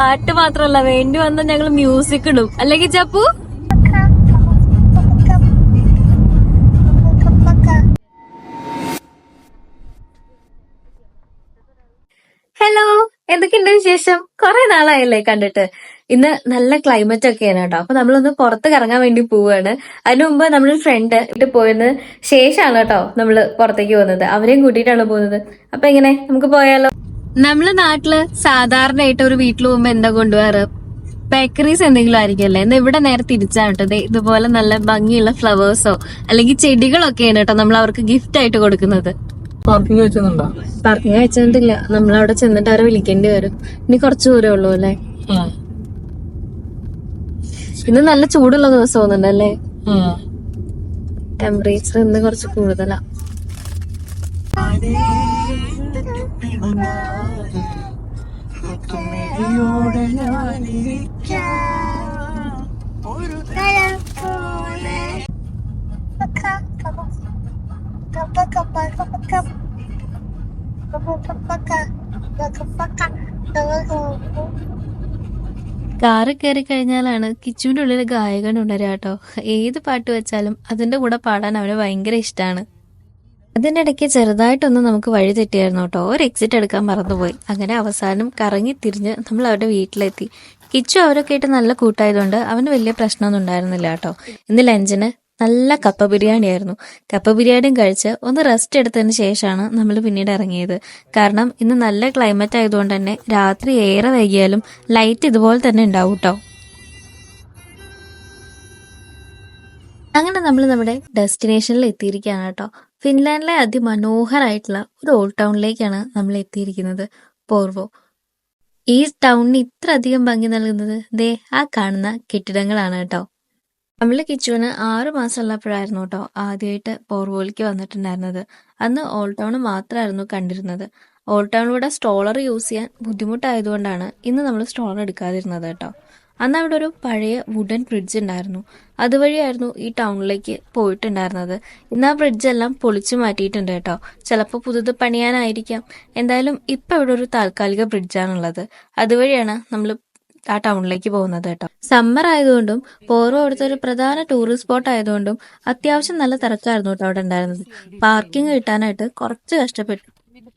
പാട്ട് മാത്രല്ല വേണ്ടി വന്ന ഞങ്ങൾ മ്യൂസിക് ഇടും. അല്ലെങ്കിൽ ചപ്പു ഹലോ എന്തൊക്കെയുണ്ട് വിശേഷം? കുറെ നാളായല്ലേ കണ്ടിട്ട്. ഇന്ന് നല്ല ക്ലൈമറ്റ് ഒക്കെയാണ് കേട്ടോ അപ്പൊ നമ്മളൊന്ന് പുറത്ത് കറങ്ങാൻ വേണ്ടി പോവാണ്. അതിനു മുമ്പ് നമ്മുടെ ഫ്രണ്ട് ഇട്ട് പോയതിന് ശേഷമാണ് കേട്ടോ നമ്മൾ പുറത്തേക്ക് പോകുന്നത്. അവരെയും കൂട്ടിയിട്ടാണ് പോകുന്നത്. അപ്പൊ എങ്ങനെ? നമുക്ക് പോയാലോ? നമ്മൾ നാട്ടിൽ സാധാരണയായിട്ട് ഒരു വീട്ടിൽ പോകുമ്പോ എന്താ കൊണ്ടുപോകാറ്? ബേക്കറീസ് എന്തെങ്കിലും ആയിരിക്കുമല്ലേ എന്നാ ഇവിടെ നേരെ തിരിച്ചാണ് കേട്ടോ. ദേ ഇതുപോലെ നല്ല ഭംഗിയുള്ള ഫ്ലവേഴ്സോ അല്ലെങ്കിൽ ചെടികളൊക്കെയാണ് കേട്ടോ നമ്മൾ അവർക്ക് ഗിഫ്റ്റ് ആയിട്ട് കൊടുക്കുന്നത്. പാർക്കിംഗ് പാർക്കിംഗ് അയച്ചിട്ടില്ല നമ്മൾ അവിടെ ചെന്നിട്ട് അവരെ വിളിക്കേണ്ടി വരും. ഇനി കുറച്ചു ദൂരേ ഉള്ളൂ അല്ലേ? ഇന്ന് നല്ല ചൂടുള്ള ദിവസം തോന്നുന്നുണ്ടല്ലേ ടെമ്പറേച്ചർ ഇന്ന് കുറച്ച് കൂടുതലാ. കാറ് കയറി കഴിഞ്ഞാലാണ് കിച്ചുവിന്റെ ഉള്ളിൽ ഗായകൻ ഉണരുക ഏത് പാട്ട് വെച്ചാലും അതിന്റെ കൂടെ പാടാൻ അവന് ഭയങ്കര ഇഷ്ടമാണ് അതിനിടയ്ക്ക് ചെറുതായിട്ടൊന്ന് നമുക്ക് വഴി തെറ്റിയായിരുന്നു കേട്ടോ. ഒരു എക്സിറ്റ് എടുക്കാൻ മറന്നുപോയി. അങ്ങനെ അവസാനം കറങ്ങി തിരിഞ്ഞ് നമ്മൾ അവരുടെ വീട്ടിലെത്തി. കിച്ചു അവരൊക്കെ ആയിട്ട് നല്ല കൂട്ടായതുകൊണ്ട് അവന് വലിയ പ്രശ്നമൊന്നും ഉണ്ടായിരുന്നില്ല കേട്ടോ. ഇന്ന് ലഞ്ചിന് നല്ല കപ്പ ബിരിയാണി ആയിരുന്നു കപ്പ ബിരിയാണിയും കഴിച്ച് ഒന്ന് റെസ്റ്റ് എടുത്തതിന് ശേഷമാണ് നമ്മൾ പിന്നീട് ഇറങ്ങിയത്. കാരണം ഇന്ന് നല്ല ക്ലൈമറ്റ് ആയതുകൊണ്ട് തന്നെ രാത്രി ഏറെ വൈകിയാലും ലൈറ്റ് ഇതുപോലെ തന്നെ ഉണ്ടാവും കേട്ടോ. അങ്ങനെ നമ്മൾ നമ്മുടെ ഡെസ്റ്റിനേഷനിൽ എത്തിയിരിക്കുകയാണ് കേട്ടോ. ഫിൻലാൻഡിലെ അതിമനോഹരമായിട്ടുള്ള ഒരു ഓൾഡ് ടൗണിലേക്കാണ് നമ്മൾ എത്തിയിരിക്കുന്നത് പോർവോ. ഈ ടൗണിന് ഇത്ര അധികം ഭംഗി നൽകുന്നത് ദേ ആ കാണുന്ന കെട്ടിടങ്ങളാണ് കേട്ടോ. നമ്മൾ കിച്ചുവിന് ആറു മാസം ഉള്ളപ്പോഴായിരുന്നു കേട്ടോ ആദ്യമായിട്ട് പോർവോയിലേക്ക് വന്നിട്ടുണ്ടായിരുന്നത്. അന്ന് ഓൾഡ് ടൗൺ മാത്രമായിരുന്നു കണ്ടിരുന്നത്. ഓൾഡ് ടൗണിലൂടെ സ്ട്രോളർ യൂസ് ചെയ്യാൻ ബുദ്ധിമുട്ടായതുകൊണ്ടാണ് ഇന്ന് നമ്മൾ സ്ട്രോളർ എടുക്കാതിരുന്നത് കേട്ടോ. അന്ന് അവിടെ ഒരു പഴയ വുഡൻ ബ്രിഡ്ജ് ഉണ്ടായിരുന്നു. അതുവഴിയായിരുന്നു ഈ ടൗണിലേക്ക് പോയിട്ടുണ്ടായിരുന്നത്. ഇന്ന് ആ ബ്രിഡ്ജ് എല്ലാം പൊളിച്ചു മാറ്റിയിട്ടുണ്ട് കേട്ടോ. ചിലപ്പോൾ പുതുത് പണിയാനായിരിക്കാം. എന്തായാലും ഇപ്പം ഇവിടെ ഒരു താൽക്കാലിക ബ്രിഡ്ജാണുള്ളത് അതുവഴിയാണ് നമ്മൾ ആ ടൗണിലേക്ക് പോകുന്നത് കേട്ടോ. സമ്മർ ആയതുകൊണ്ടും പോർവ അവിടുത്തെ ഒരു പ്രധാന ടൂറിസ്റ്റ് സ്പോട്ട് ആയതുകൊണ്ടും അത്യാവശ്യം നല്ല തിരക്കായിരുന്നു കേട്ടോ അവിടെ ഉണ്ടായിരുന്നത്. പാർക്കിംഗ് കിട്ടാനായിട്ട് കുറച്ച് കഷ്ടപ്പെട്ടു.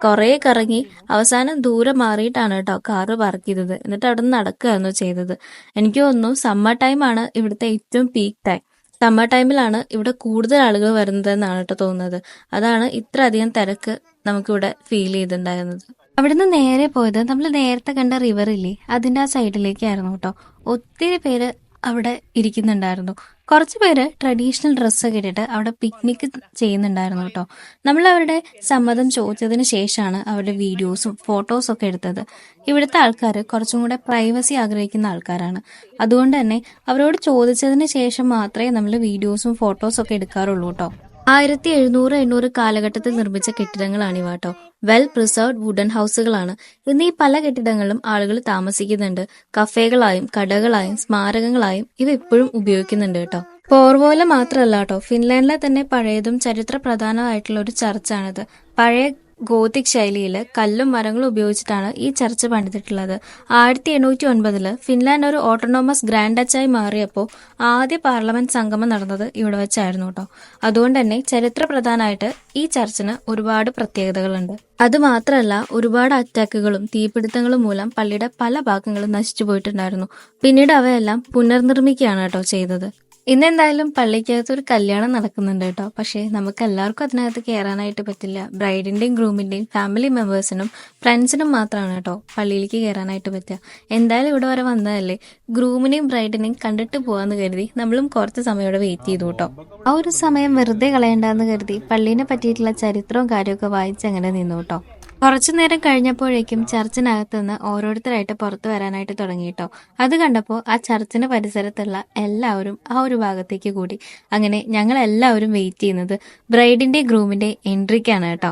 കുറേ കറങ്ങി അവസാനം ദൂരെ മാറിയിട്ടാണ് കേട്ടോ കാറ് പാർക്ക് ചെയ്തത്. എന്നിട്ട് അവിടെ നിന്ന് നടക്കുകയായിരുന്നു ചെയ്തത്. എനിക്ക് തോന്നുന്നു സമ്മർ ടൈമാണ് ഇവിടുത്തെ ഏറ്റവും പീക്ക് ടൈം സമ്മർ ടൈമിലാണ് ഇവിടെ കൂടുതൽ ആളുകൾ വരുന്നത് എന്നാണ് കേട്ടോ തോന്നുന്നത്. അതാണ് ഇത്ര അധികം തിരക്ക് നമുക്കിവിടെ ഫീൽ ചെയ്തിട്ടുണ്ടായിരുന്നത്. അവിടുന്ന് നേരെ പോയത് നമ്മൾ നേരത്തെ കണ്ട റിവറില്ലേ അതിന്റെ ആ സൈഡിലേക്കായിരുന്നു കേട്ടോ ഒത്തിരി പേര് അവിടെ ഇരിക്കുന്നുണ്ടായിരുന്നു. കുറച്ച് പേര് ട്രഡീഷണൽ ഡ്രസ്സ് ഇട്ടിട്ട് അവിടെ പിക്നിക് ചെയ്യുന്നുണ്ടായിരുന്നു കേട്ടോ. നമ്മൾ അവരുടെ സമ്മതം ചോദിച്ചതിന് ശേഷമാണ് അവരുടെ വീഡിയോസും ഫോട്ടോസും ഒക്കെ എടുത്തത്. ഇവിടുത്തെ ആൾക്കാർ കുറച്ചും കൂടെ പ്രൈവസി ആഗ്രഹിക്കുന്ന ആൾക്കാരാണ്. അതുകൊണ്ട് തന്നെ അവരോട് ചോദിച്ചതിന് ശേഷം മാത്രമേ നമ്മൾ വീഡിയോസും ഫോട്ടോസും ഒക്കെ എടുക്കാറുള്ളൂ കേട്ടോ. ആയിരത്തി എഴുന്നൂറ് എണ്ണൂറ് കാലഘട്ടത്തിൽ നിർമ്മിച്ച കെട്ടിടങ്ങളാണ് ഇവ കേട്ടോ വെൽ പ്രിസർവ്ഡ് വുഡൻ ഹൗസുകളാണ് ഇന്ന് ഈ പല കെട്ടിടങ്ങളിലും ആളുകൾ താമസിക്കുന്നുണ്ട്. കഫേകളായും കടകളായും സ്മാരകങ്ങളായും ഇവ ഇപ്പോഴും ഉപയോഗിക്കുന്നുണ്ട് കേട്ടോ പോർവോല മാത്രമല്ല കേട്ടോ ഫിൻലാൻഡിലെ തന്നെ പഴയതും ചരിത്ര പ്രധാനമായിട്ടുള്ള ഒരു ചർച്ചാണിത്. പഴയ ഗോതിക് ശൈലിയിൽ കല്ലും മരങ്ങളും ഉപയോഗിച്ചിട്ടാണ് ഈ ചർച്ച് പണിതിട്ടുള്ളത്. ആയിരത്തി എണ്ണൂറ്റി ഒൻപതിൽ ഫിൻലാൻഡ് ഒരു ഓട്ടോണോമസ് ഗ്രാൻഡ് ഡച്ചായി മാറിയപ്പോൾ ആദ്യ പാർലമെന്റ് സംഗമം നടന്നത് ഇവിടെ വെച്ചായിരുന്നു കേട്ടോ അതുകൊണ്ട് തന്നെ ചരിത്ര പ്രധാനമായിട്ട് ഈ ചർച്ചിന് ഒരുപാട് പ്രത്യേകതകളുണ്ട്. അത് മാത്രമല്ല ഒരുപാട് അറ്റാക്കുകളും തീപിടുത്തങ്ങളും മൂലം പള്ളിയുടെ പല ഭാഗങ്ങളും നശിച്ചു പോയിട്ടുണ്ടായിരുന്നു. പിന്നീട് അവയെല്ലാം പുനർനിർമ്മിക്കുകയാണ് കേട്ടോ ചെയ്തത്. ഇന്നെന്തായാലും പള്ളിക്കകത്ത് ഒരു കല്യാണം നടക്കുന്നുണ്ട് കേട്ടോ. പക്ഷേ നമുക്ക് എല്ലാവർക്കും അതിനകത്ത് കയറാനായിട്ട് പറ്റില്ല. ബ്രൈഡിന്റെയും ഗ്രൂമിന്റെയും ഫാമിലി മെമ്പേഴ്സിനും ഫ്രണ്ട്സിനും മാത്രമാണ് കേട്ടോ പള്ളിയിലേക്ക് കയറാനായിട്ട് പറ്റുക. എന്തായാലും ഇവിടെ വരെ വന്നതല്ലേ? ഗ്രൂമിനെയും ബ്രൈഡിനെയും കണ്ടിട്ട് പോവാന്ന് കരുതി നമ്മളും കുറച്ച് സമയം വെയിറ്റ് ചെയ്തു കേട്ടോ. ആ ഒരു സമയം വെറുതെ കളയണ്ടെന്ന് കരുതി പള്ളീനെ പറ്റിയിട്ടുള്ള ചരിത്രവും കാര്യമൊക്കെ വായിച്ച് അങ്ങനെ നിന്നു കേട്ടോ. കുറച്ചു നേരം കഴിഞ്ഞപ്പോഴേക്കും ചർച്ചിനകത്തുനിന്ന് ഓരോരുത്തരായിട്ട് പുറത്തു വരാനായിട്ട് തുടങ്ങി കേട്ടോ അത് കണ്ടപ്പോൾ ആ ചർച്ചിന് പരിസരത്തുള്ള എല്ലാവരും ആ ഒരു ഭാഗത്തേക്ക് കൂടി. അങ്ങനെ ഞങ്ങൾ എല്ലാവരും വെയിറ്റ് ചെയ്യുന്നത് ബ്രൈഡിന്റെ ഗ്രൂമിന്റെ എൻട്രിക്കാണ് കേട്ടോ.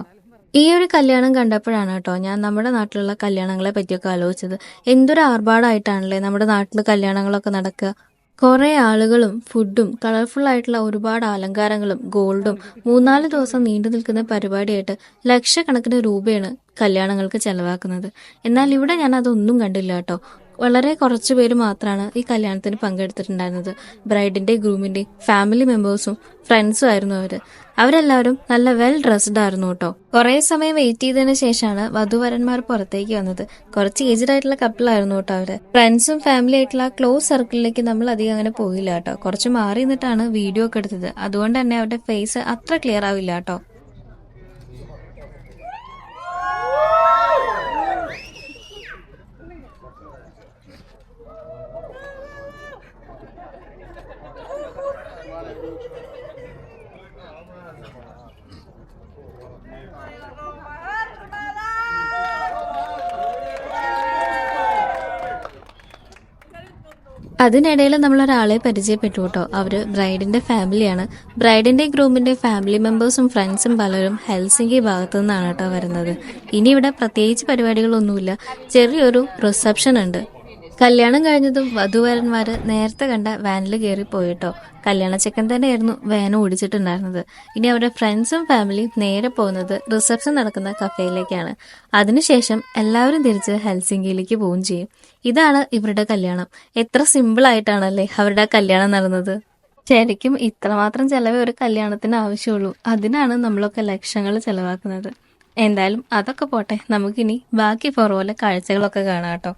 ഈ ഒരു കല്യാണം കണ്ടപ്പോഴാണ് കേട്ടോ ഞാൻ നമ്മുടെ നാട്ടിലുള്ള കല്യാണങ്ങളെ പറ്റിയൊക്കെ ആലോചിച്ചത്. എന്തൊരു ആർഭാടായിട്ടാണല്ലേ നമ്മുടെ നാട്ടിൽ കല്യാണങ്ങളൊക്കെ നടക്കുക. കുറെ ആളുകളും ഫുഡും കളർഫുൾ ആയിട്ടുള്ള ഒരുപാട് അലങ്കാരങ്ങളും ഗോൾഡും മൂന്നാൽ ദിവസം നീണ്ടു നിൽക്കുന്ന പരിപാടിയായിട്ട് ലക്ഷക്കണക്കിന് രൂപയാണ് കല്യാണങ്ങൾക്ക് ചെലവാക്കുന്നത്. എന്നാൽ ഇവിടെ ഞാൻ അതൊന്നും കണ്ടില്ല കേട്ടോ. വളരെ കുറച്ച് പേര് മാത്രമാണ് ഈ കല്യാണത്തിന് പങ്കെടുത്തിട്ടുണ്ടായിരുന്നത്. ബ്രൈഡിന്റെ ഗ്രൂമിന്റെ ഫാമിലി മെമ്പേഴ്സും ഫ്രണ്ട്സും ആയിരുന്നു അവർ. അവരെല്ലാവരും നല്ല വെൽ ഡ്രസ്ഡ് ആയിരുന്നു കേട്ടോ. കുറെ സമയം വെയിറ്റ് ചെയ്തതിന് ശേഷമാണ് വധുവരന്മാർ പുറത്തേക്ക് വന്നത്. കുറച്ച് ഏജ്ഡ് ആയിട്ടുള്ള കപ്പിളായിരുന്നു കേട്ടോ അവർ. ഫ്രണ്ട്സും ഫാമിലി ആയിട്ടുള്ള ക്ലോസ് സർക്കിളിലേക്ക് നമ്മൾ അധികം അങ്ങനെ പോയില്ല കേട്ടോ. കുറച്ച് മാറി നിന്നിട്ടാണ് വീഡിയോ ഒക്കെ എടുത്തത്. അതുകൊണ്ട് തന്നെ അവരുടെ ഫേസ് അത്ര ക്ലിയർ ആവില്ല കേട്ടോ. അതിനിടയിൽ നമ്മൾ ഒരാളെ പരിചയപ്പെട്ടു കേട്ടോ. അവർ ബ്രൈഡിന്റെ ഫാമിലിയാണ്. ബ്രൈഡിന്റെ ഗ്രൂമിന്റെ ഫാമിലി മെമ്പേഴ്സും ഫ്രണ്ട്സും പലരും ഹെൽസിംഗി ഭാഗത്തു നിന്നാണ് കേട്ടോ വരുന്നത്. ഇനി ഇവിടെ പ്രത്യേകിച്ച് പരിപാടികളൊന്നുമില്ല. ചെറിയൊരു റിസപ്ഷൻ ഉണ്ട് കല്യാണം കഴിഞ്ഞതും വധുവരന്മാര് നേരത്തെ കണ്ട വാനിൽ കയറി പോയിട്ടോ. കല്യാണ ചെക്കൻ തന്നെയായിരുന്നു വാൻ ഓടിച്ചിട്ടുണ്ടായിരുന്നത്. ഇനി അവരുടെ ഫ്രണ്ട്സും ഫാമിലിയും നേരെ പോകുന്നത് റിസപ്ഷൻ നടക്കുന്ന കഫേയിലേക്കാണ്. അതിനുശേഷം എല്ലാവരും തിരിച്ച് ഹെൽസിംഗിയിലേക്ക് പോവുകയും ചെയ്യും. ഇതാണ് ഇവരുടെ കല്യാണം. എത്ര സിമ്പിൾ ആയിട്ടാണല്ലേ അവരുടെ കല്യാണം നടന്നത്. ശരിക്കും ഇത്രമാത്രം ചെലവേ ഒരു കല്യാണത്തിന് ആവശ്യമുള്ളൂ. അതിനാണ് നമ്മളൊക്കെ ലക്ഷങ്ങൾ ചെലവാക്കുന്നത്. എന്തായാലും അതൊക്കെ പോട്ടെ. നമുക്കിനി ബാക്കി പോലെ കാഴ്ചകളൊക്കെ കാണാം കേട്ടോ.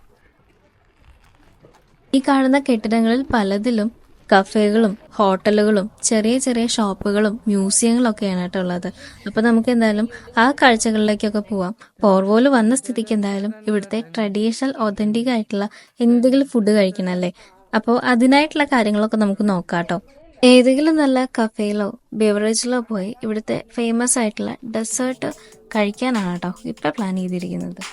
ഈ കാണുന്ന കെട്ടിടങ്ങളിൽ പലതിലും കഫേകളും ഹോട്ടലുകളും ചെറിയ ചെറിയ ഷോപ്പുകളും മ്യൂസിയങ്ങളൊക്കെയാണ് കേട്ടോ ഉള്ളത്. അപ്പൊ നമുക്ക് എന്തായാലും ആ കാഴ്ചകളിലേക്കൊക്കെ പോവാം. പോർവോൽ വന്ന സ്ഥിതിക്ക് എന്തായാലും ഇവിടുത്തെ ട്രഡീഷണൽ ഒതന്റിക് ആയിട്ടുള്ള എന്തെങ്കിലും ഫുഡ് കഴിക്കണല്ലേ അപ്പോൾ അതിനായിട്ടുള്ള കാര്യങ്ങളൊക്കെ നമുക്ക് നോക്കാം കേട്ടോ. ഏതെങ്കിലും നല്ല കഫേയിലോ ബെവറേജിലോ പോയി ഇവിടുത്തെ ഫേമസ് ആയിട്ടുള്ള ഡെസേർട്ട് കഴിക്കാനാണ് കേട്ടോ ഇപ്പൊ പ്ലാൻ ചെയ്തിരിക്കുന്നത്.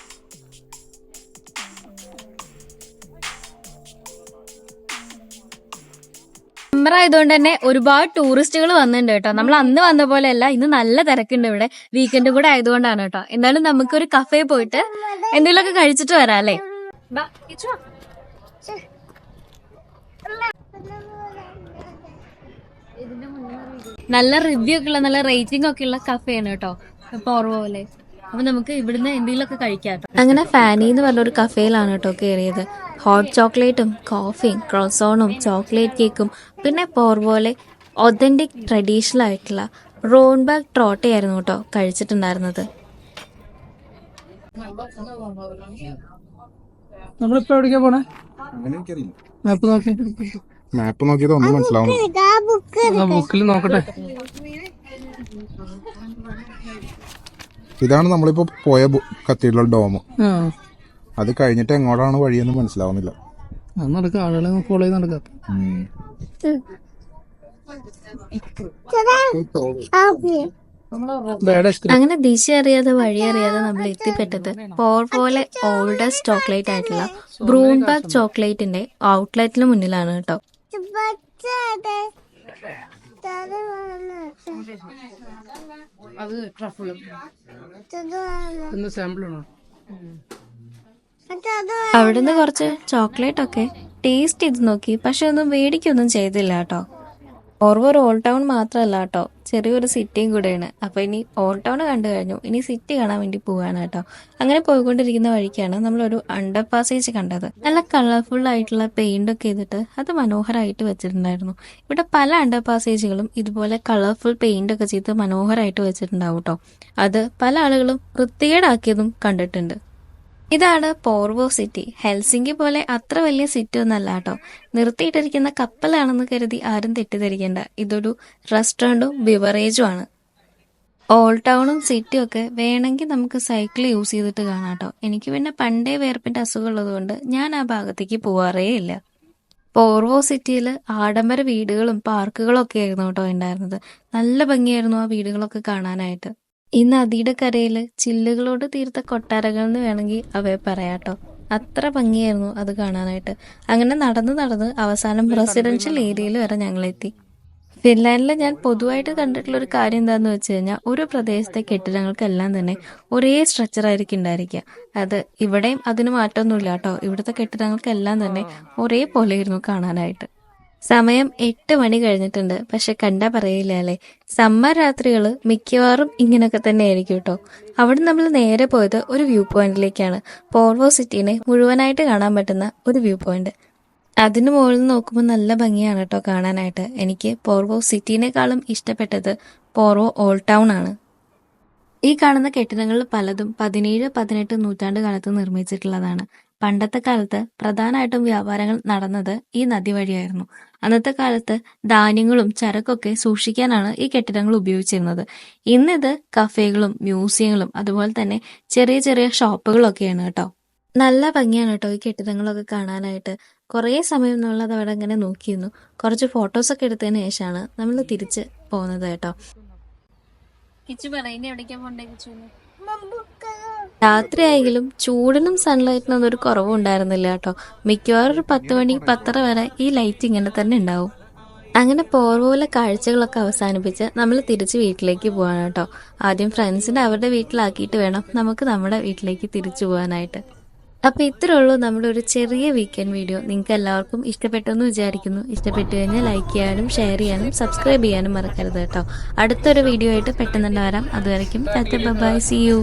സമ്മർ ആയതുകൊണ്ട് തന്നെ ഒരുപാട് ടൂറിസ്റ്റുകൾ വന്നിട്ടുണ്ട് കേട്ടോ. നമ്മൾ അന്ന് വന്ന പോലെയല്ല ഇന്ന് നല്ല തിരക്കുണ്ട് ഇവിടെ. വീക്കെൻഡ് കൂടെ ആയതുകൊണ്ടാണ് കേട്ടോ. എന്തായാലും നമുക്ക് ഒരു കഫേ പോയിട്ട് എന്തെങ്കിലുമൊക്കെ കഴിച്ചിട്ട് വരാം അല്ലേ. നല്ല റിവ്യൂ ഒക്കെ ഉള്ള നല്ല റേറ്റിംഗ് ഒക്കെ ഉള്ള കഫേ ആണ് കേട്ടോ. പോർവോലെ അപ്പൊ നമുക്ക് ഇവിടുന്ന് എന്തെങ്കിലുമൊക്കെ കഴിക്കാം ട്ടോ. അങ്ങനെ ഫാനി എന്ന് പറഞ്ഞ ഒരു കഫേയിലാണ് കേട്ടോ കയറിയത് ഹോട്ട് ചോക്ലേറ്റും കോഫിയും ക്രോസോണും ചോക്ലേറ്റ് കേക്കും പിന്നെ പോർവോലെ ഒതന്റിക് ട്രഡീഷണൽ ആയിട്ടുള്ള റോൺബാഗ് ട്രോട്ടയായിരുന്നു കേട്ടോ കഴിച്ചിട്ടുണ്ടായിരുന്നത്. നമ്മളിപ്പോ എവിടേക്കാ പോണേ? മാപ്പ് നോക്കി മാപ്പ് നോക്കിയത് ഒന്നും മനസ്സിലാവുന്നു ബുക്കിൽ നോക്കട്ടെ. ഇതാണ് നമ്മളിപ്പോ പോയ കത്തീഡ്രൽ ഡോം ആ. അത് കഴിഞ്ഞിട്ട് എങ്ങോട്ടാണ് വഴിയെന്ന് മനസ്സിലാവുന്നില്ല. അത് നടക്കാം ആളുകളെ ഫോളോ ചെയ്ത് നടക്കാം. ഉം. ബാഡ് ഐസ്ക്രീം അങ്ങനെ ദിശ അറിയാതെ വഴി അറിയാതെ നമ്മൾ എത്തിപ്പെട്ടത് പോർ പോലെ ഓൾഡസ്റ്റ് ചോക്ലേറ്റ് ആയിട്ടുള്ള ബ്രൂൺബാഗ് ചോക്ലേറ്റിന്റെ ഔട്ട്ലെറ്റിന് മുന്നിലാണ് കേട്ടോ. അത് ട്രഫിളും ഒന്ന് സാമ്പിൾ ആണോ അവിടുന്ന് കുറച്ച് ചോക്ലേറ്റ് ഒക്കെ ടേസ്റ്റ് ചെയ്ത് നോക്കി പക്ഷെ ഒന്നും മേടിക്കൊന്നും ചെയ്തില്ല കേട്ടോ. ഓർവ ഒരു ഓൾഡ് ടൗൺ മാത്രമല്ല കേട്ടോ. ചെറിയൊരു സിറ്റിയും കൂടെയാണ്. അപ്പൊ ഇനി ഓൾ ടൗൺ കണ്ടു കഴിഞ്ഞു. ഇനി സിറ്റി കാണാൻ വേണ്ടി പോവാണ് കേട്ടോ. അങ്ങനെ പോയിക്കൊണ്ടിരിക്കുന്ന വഴിക്കാണ് നമ്മളൊരു അണ്ടർ പാസേജ് കണ്ടത്. നല്ല കളർഫുൾ ആയിട്ടുള്ള പെയിന്റ് ഒക്കെ ചെയ്തിട്ട് അത് മനോഹരമായിട്ട് വെച്ചിട്ടുണ്ടായിരുന്നു. ഇവിടെ പല അണ്ടർ പാസേജുകളും ഇതുപോലെ കളർഫുൾ പെയിന്റ് ഒക്കെ ചെയ്ത് മനോഹരമായിട്ട് വെച്ചിട്ടുണ്ടാവും കേട്ടോ. അത് പല ആളുകളും വൃത്തികേടാക്കിയതും കണ്ടിട്ടുണ്ട്. ഇതാണ് പോർവോ സിറ്റി. ഹെൽസിംഗി പോലെ അത്ര വലിയ സിറ്റി ഒന്നല്ല കേട്ടോ. നിർത്തിയിട്ടിരിക്കുന്ന കപ്പലാണെന്ന് കരുതി ആരും തെറ്റിദ്ധരിക്കേണ്ട. ഇതൊരു റെസ്റ്റോറന്റും ബിവറേജും ആണ്. ഓൾഡ് ടൗണും സിറ്റിയും ഒക്കെ വേണമെങ്കിൽ നമുക്ക് സൈക്കിൾ യൂസ് ചെയ്തിട്ട് കാണാം കേട്ടോ. എനിക്ക് പിന്നെ പണ്ടേ വേർപ്പിന്റെ അസുഖം ഉള്ളതുകൊണ്ട് ഞാൻ ആ ഭാഗത്തേക്ക് പോവാറേ ഇല്ല. പോർവോ സിറ്റിയിൽ ആഡംബര വീടുകളും പാർക്കുകളും ഒക്കെ ആയിരുന്നു കേട്ടോ ഉണ്ടായിരുന്നത്. നല്ല ഭംഗിയായിരുന്നു ആ വീടുകളൊക്കെ കാണാനായിട്ട്. ഈ നദിയുടെ കരയിൽ ചില്ലുകളോട് തീർത്ത കൊട്ടാരകൾ എന്ന് വേണമെങ്കിൽ അവയെ പറയാട്ടോ അത്ര ഭംഗിയായിരുന്നു അത് കാണാനായിട്ട്. അങ്ങനെ നടന്ന് നടന്ന് അവസാനം റെസിഡൻഷ്യൽ ഏരിയയിൽ വരെ ഞങ്ങളെത്തി. ഫിൻലാൻഡിൽ ഞാൻ പൊതുവായിട്ട് കണ്ടിട്ടുള്ള ഒരു കാര്യം എന്താന്ന് വെച്ച് കഴിഞ്ഞാൽ ഒരു പ്രദേശത്തെ കെട്ടിടങ്ങൾക്കെല്ലാം തന്നെ ഒരേ സ്ട്രക്ചർ ആയിരിക്കും ഉണ്ടായിരിക്കുക അത് ഇവിടെയും അതിന് മാറ്റമൊന്നുമില്ല കേട്ടോ. ഇവിടുത്തെ കെട്ടിടങ്ങൾക്കെല്ലാം തന്നെ ഒരേപോലെ ആയിരുന്നു കാണാനായിട്ട്. സമയം എട്ട് മണി കഴിഞ്ഞിട്ടുണ്ട്. പക്ഷെ കണ്ടാ പറയില്ല അല്ലേ? സമ്മർ രാത്രികൾ മിക്കവാറും ഇങ്ങനൊക്കെ തന്നെ ആയിരിക്കും കേട്ടോ. അവിടെ നമ്മൾ നേരെ പോയത് ഒരു വ്യൂ പോയിന്റിലേക്കാണ്. പോർവോ സിറ്റീനെ മുഴുവനായിട്ട് കാണാൻ പറ്റുന്ന ഒരു വ്യൂ പോയിന്റ്. അതിന് മുകളിൽ നിന്ന് നോക്കുമ്പോൾ നല്ല ഭംഗിയാണ് കേട്ടോ കാണാനായിട്ട്. എനിക്ക് പോർവോ സിറ്റീനേക്കാളും ഇഷ്ടപ്പെട്ടത് പോർവോ ഓൾഡ് ടൗൺ ആണ്. ഈ കാണുന്ന കെട്ടിടങ്ങളിൽ പലതും പതിനേഴ് പതിനെട്ട് നൂറ്റാണ്ട് കാലത്ത് നിർമ്മിച്ചിട്ടുള്ളതാണ്. പണ്ടത്തെ കാലത്ത് പ്രധാനമായിട്ടും വ്യാപാരങ്ങൾ നടന്നത് ഈ നദി വഴിയായിരുന്നു. അന്നത്തെ കാലത്ത് ധാന്യങ്ങളും ചരക്കൊക്കെ സൂക്ഷിക്കാനാണ് ഈ കെട്ടിടങ്ങൾ ഉപയോഗിച്ചിരുന്നത്. ഇന്നിത് കഫേകളും മ്യൂസിയങ്ങളും അതുപോലെ തന്നെ ചെറിയ ചെറിയ ഷോപ്പുകളൊക്കെയാണ് കേട്ടോ. നല്ല ഭംഗിയാണ് കേട്ടോ ഈ കെട്ടിടങ്ങളൊക്കെ കാണാനായിട്ട്. കുറേ സമയം നമ്മളത് അവിടെ അങ്ങനെ നോക്കിയിരുന്നു. കുറച്ച് ഫോട്ടോസൊക്കെ എടുത്തതിന് ശേഷമാണ് നമ്മൾ തിരിച്ച് പോകുന്നത് കേട്ടോ. കിച്ചു പറയുന്നേ എവിടേക്കാണ് പോകണ്ടേ കിച്ചു രാത്രിയായെങ്കിലും ചൂടിനും സൺലൈറ്റിനും ഒന്നും ഒരു കുറവും ഉണ്ടായിരുന്നില്ല കേട്ടോ. മിക്കവാറും ഒരു പത്ത് മണി പത്തര വരെ ഈ ലൈറ്റ് ഇങ്ങനെ തന്നെ ഉണ്ടാവും. അങ്ങനെ പോർവോലെ കാഴ്ചകളൊക്കെ അവസാനിപ്പിച്ച് നമ്മൾ തിരിച്ച് വീട്ടിലേക്ക് പോകാൻ കേട്ടോ. ആദ്യം ഫ്രണ്ട്സിനെ അവരുടെ വീട്ടിലാക്കിയിട്ട് വേണം നമുക്ക് നമ്മുടെ വീട്ടിലേക്ക് തിരിച്ചു പോകാനായിട്ട് അപ്പൊ ഇത്രേ ഉള്ളൂ നമ്മുടെ ഒരു ചെറിയ വീക്കെൻഡ് വീഡിയോ നിങ്ങൾക്ക് എല്ലാവർക്കും ഇഷ്ടപ്പെട്ടെന്ന് വിചാരിക്കുന്നു. ഇഷ്ടപ്പെട്ടു കഴിഞ്ഞാൽ ലൈക്ക് ചെയ്യാനും ഷെയർ ചെയ്യാനും സബ്സ്ക്രൈബ് ചെയ്യാനും മറക്കരുത് കേട്ടോ. അടുത്തൊരു വീഡിയോ ആയിട്ട് പെട്ടെന്ന് തന്നെ വരാം. അതുവരയ്ക്കും ബൈ സി യു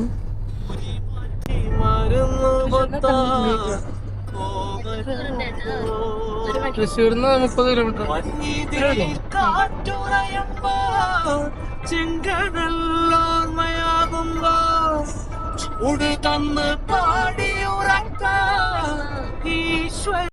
തൃശ്ശൂരിന്ന് മുപ്പത് കിലോമീറ്റർ. ചെങ്കടല്ലോർമ്മയാകുമ്പോ ഉടു തന്ന് പാടിയുറക്ക. ഈശ്വര